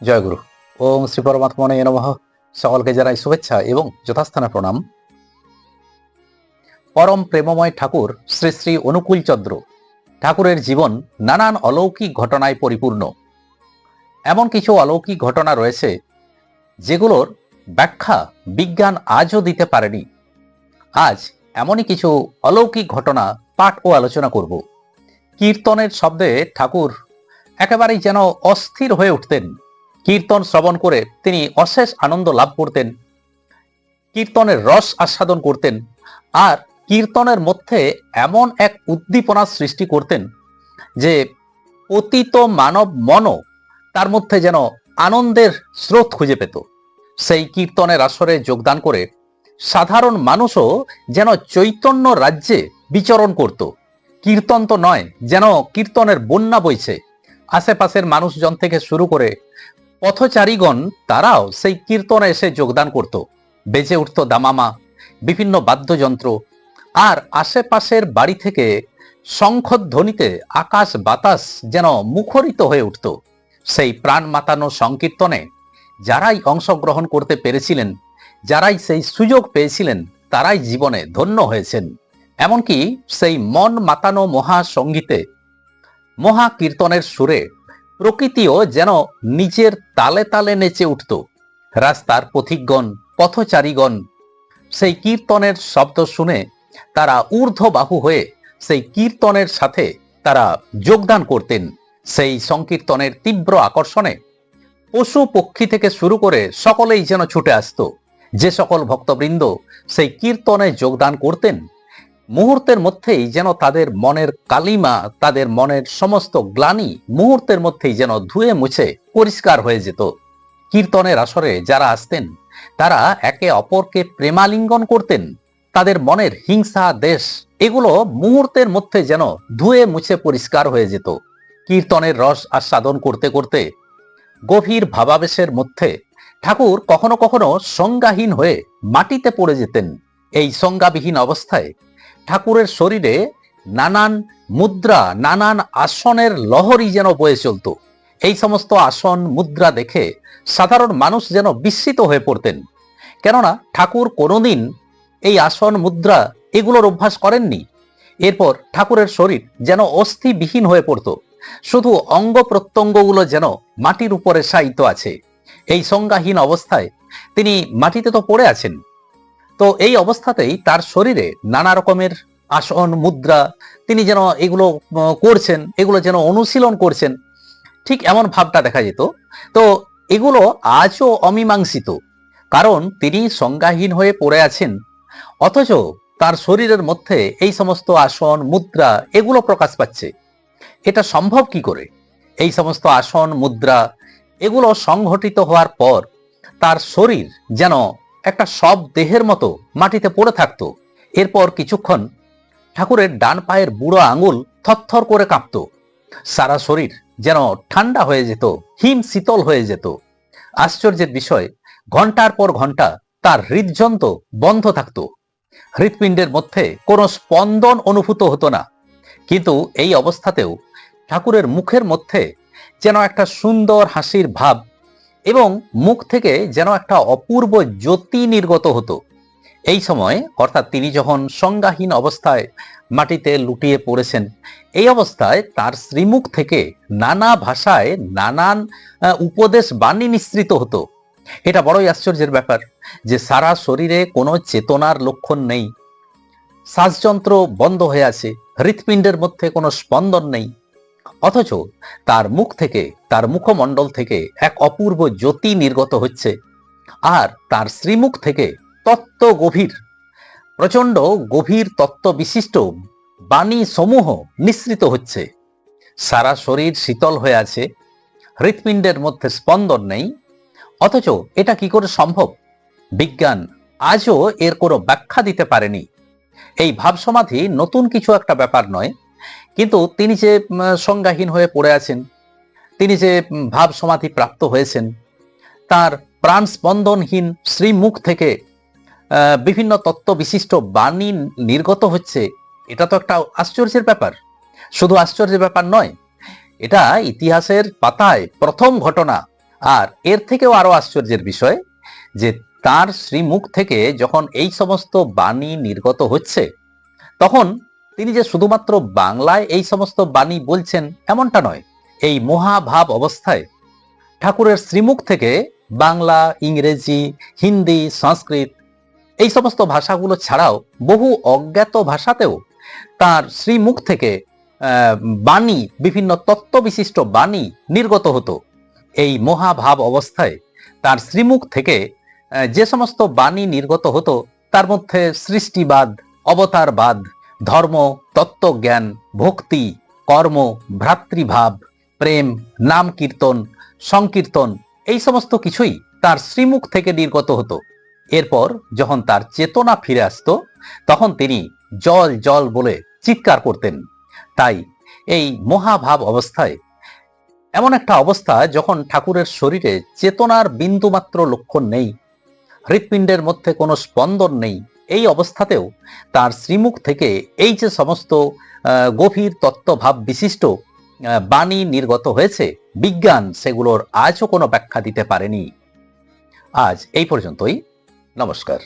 জয়গুরু ওম শ্রী পরমাত্মনে নমঃ। সকলকে জানাই শুভেচ্ছা এবং যথাস্থানে প্রণাম। পরম প্রেমময় ঠাকুর শ্রী শ্রী অনুকূল চন্দ্র ঠাকুরের জীবন নানান অলৌকিক ঘটনায় পরিপূর্ণ। এমন কিছু অলৌকিক ঘটনা রয়েছে, যেগুলোর ব্যাখ্যা বিজ্ঞান আজও দিতে পারেনি। আজ এমনই কিছু অলৌকিক ঘটনা পাঠ ও আলোচনা করব। কীর্তনের শব্দে ঠাকুর একেবারেই যেন অস্থির হয়ে উঠতেন। কীর্তন শ্রবণ করে তিনি অশেষ আনন্দ লাভ করতেন, কীর্তনের রস আস্বাদন করতেন, আর কীর্তনের মধ্যে এমন এক উদ্দীপনা সৃষ্টি করতেন যে পতিত মানব মনও তার মধ্যে যেন আনন্দের স্রোত খুঁজে পেত। সেই কীর্তনের আসরে যোগদান করে সাধারণ মানুষও যেন চৈতন্য রাজ্যে বিচরণ করত। কীর্তন তো নয়, যেন কীর্তনের বন্যা বইছে। আশেপাশের মানুষজন থেকে শুরু করে পথচারীগণ তারাও সেই কীর্তনে এসে যোগদান করত। বেজে উঠত দামামা, বিভিন্ন বাদ্যযন্ত্র আর আশেপাশের বাড়ি থেকে শঙ্খধ্বনিতে আকাশ বাতাস যেন মুখরিত হয়ে উঠত। সেই প্রাণ মাতানো সংকীর্তনে যারাই অংশগ্রহণ করতে পেরেছিলেন, যারাই সেই সুযোগ পেয়েছিলেন, তারাই জীবনে ধন্য হয়েছেন। এমনকি সেই মন মাতানো মহাসঙ্গীতে মহা কীর্তনের সুরে প্রকৃতিও যেন নিজের তালে তালে নেচে উঠত। রাস্তার পথিকগণ, পথচারীগণ সেই কীর্তনের শব্দ শুনে তারা ঊর্ধ্ববাহু হয়ে সেই কীর্তনের সাথে তারা যোগদান করতেন। সেই সংকীর্তনের তীব্র আকর্ষণে পশু পক্ষী থেকে শুরু করে সকলেই যেন ছুটে আসতো। যে সকল ভক্তবৃন্দ সেই কীর্তনে যোগদান করতেন মুহূর্তের মধ্যেই যেন তাদের মনের কালিমা, তাদের মনের সমস্ত গ্লানি মুহূর্তের মধ্যেই যেন ধুয়ে মুছে পরিষ্কার হয়ে যেত। কীর্তনের আসরে যারা আসতেন, তারা একে অপরকে প্রেমালিঙ্গন করতেন। তাদের মনের হিংসা, দেশ, এগুলো মুহূর্তের মধ্যে যেন ধুয়ে মুছে পরিষ্কার হয়ে যেত। কীর্তনের রস আস্বাদন করতে করতে, গভীর ভাবাবেশের মধ্যে ঠাকুর কখনো কখনো সংজ্ঞাহীন হয়ে মাটিতে পড়ে যেতেন। এই সংজ্ঞাবিহীন অবস্থায় ঠাকুরের শরীরে নানান মুদ্রা, নানান আসনের লহরই যেন বয়ে চলত। এই সমস্ত আসন, মুদ্রা দেখে সাধারণ মানুষ যেন বিস্মিত হয়ে পড়তেন। কেননা ঠাকুর কোনোদিন এই আসন, মুদ্রা এগুলোর অভ্যাস করেননি। এরপর ঠাকুরের শরীর যেন অস্থিবিহীন হয়ে পড়ত। শুধু অঙ্গ প্রত্যঙ্গগুলো যেন মাটির উপরে শায়িত আছে। এই সংজ্ঞাহীন অবস্থায় তিনি মাটিতে তো পড়ে আছেন। তো এই অবস্থাতেই তার শরীরে নানা রকমের আসন, মুদ্রা, তিনি যেন এগুলো করছেন, এগুলো যেন অনুশীলন করছেন, ঠিক এমন ভাবটা দেখা যেত। তো এগুলো আজও অমীমাংসিত, কারণ তিনি সংজ্ঞাহীন হয়ে পড়ে আছেন। অথচ তার শরীরের মধ্যে এই সমস্ত আসন, মুদ্রা, এগুলো প্রকাশ পাচ্ছে। এটা সম্ভব কি করে? এই সমস্ত আসন, মুদ্রা, এগুলো সংঘটিত হওয়ার পর তার শরীর যেন একটা সব দেহের মতো মাটিতে পড়ে থাকতো। এরপর কিছুক্ষণ ঠাকুরের ডান পায়ের বুড়ো আঙুল থরথর করে কাঁপত। সারা শরীর যেন ঠান্ডা হয়ে যেত হিম শীতল হয়ে যেত। আশ্চর্যের বিষয়, ঘণ্টার পর ঘণ্টা তার হৃদযন্ত্র বন্ধ থাকতো। হৃৎপিণ্ডের মধ্যে কোনো স্পন্দন অনুভূত হতো না। কিন্তু এই অবস্থাতেও ঠাকুরের মুখের মধ্যে যেন একটা সুন্দর হাসির ভাব এবং মুখ থেকে যেন একটা অপূর্ব জ্যোতি নির্গত হতো। এই সময়, অর্থাৎ তিনি যখন সংজ্ঞাহীন অবস্থায় মাটিতে লুটিয়ে পড়েছেন, এই অবস্থায় তার শ্রীমুখ থেকে নানা ভাষায় নানান উপদেশ বাণী নিঃসৃত হতো। এটা বড়ই আশ্চর্যের ব্যাপার যে সারা শরীরে কোনো চেতনার লক্ষণ নেই। শ্বাসযন্ত্র বন্ধ হয়ে আছে, হৃৎপিণ্ডের মধ্যে কোনো স্পন্দন নেই। অথচ তার মুখ থেকে, তার মুখমণ্ডল থেকে এক অপূর্ব জ্যোতি নির্গত হচ্ছে আর তার শ্রীমুখ থেকে তত্ত্ব গভীর প্রচণ্ড গভীর তত্ত্ব বিশিষ্ট বাণী সমূহ নিঃসৃত হচ্ছে। সারা শরীর শীতল হয়ে আছে, হৃৎপিণ্ডের মধ্যে স্পন্দন নেই, অথচ এটা কি করে সম্ভব? বিজ্ঞান আজও এর কোনো ব্যাখ্যা দিতে পারেনি। এই ভাবসমাধি নতুন কিছু একটা ব্যাপার নয় কিন্তু তিনি যে সংজ্ঞাহীন হয়ে পড়ে আছেন, তিনি যে ভাব সমাধি প্রাপ্ত হয়েছেন, তার প্রাণ স্পন্দনহীন শ্রীমুখ থেকে বিভিন্ন তত্ত্ব বিশিষ্ট বাণী নির্গত হচ্ছে, এটা তো একটা আশ্চর্যের ব্যাপার। শুধু আশ্চর্যের ব্যাপার নয়, এটা ইতিহাসের পাতায় প্রথম ঘটনা, আর এর থেকেও আরও আশ্চর্যের বিষয় যে, তার শ্রীমুখ থেকে যখন এই সমস্ত বাণী নির্গত হচ্ছে, তখন তিনি যে শুধুমাত্র বাংলায় এই সমস্ত বাণী বলছেন, এমনটা নয়। এই মহাভাব অবস্থায় ঠাকুরের শ্রীমুখ থেকে বাংলা, ইংরেজি, হিন্দি, সংস্কৃত এই সমস্ত ভাষাগুলো ছাড়াও বহু অজ্ঞাত ভাষাতেও তার শ্রীমুখ থেকে বাণী, বিভিন্ন তত্ত্ব বিশিষ্ট বাণী নির্গত হতো। এই মহাভাব অবস্থায় তার শ্রীমুখ থেকে যে সমস্ত বাণী নির্গত হতো, তার মধ্যে সৃষ্টিবাদ, অবতারবাদ ধর্ম তত্ত্বজ্ঞান ভক্তি, কর্ম, ভ্রাতৃভাব, প্রেম, নাম কীর্তন, সংকীর্তন, এই সমস্ত কিছুই তার শ্রীমুখ থেকে নির্গত হতো। এরপর যখন তার চেতনা ফিরে আসতো, তখন তিনি জল জল বলে চিৎকার করতেন। তাই এই মহাভাব অবস্থায় এমন একটা অবস্থা যখন ঠাকুরের শরীরে চেতনার বিন্দুমাত্র লক্ষণ নেই, হৃৎপিণ্ডের মধ্যে কোনো স্পন্দন নেই এই অবস্থাতেও তার শ্রীমুখ থেকে এই যে সমস্ত গভীর তত্ত্বভাব বিশিষ্ট বাণী নির্গত হয়েছে, বিজ্ঞান সেগুলোর আজও কোনো ব্যাখ্যা দিতে পারেনি। আজ এই পর্যন্তই। নমস্কার।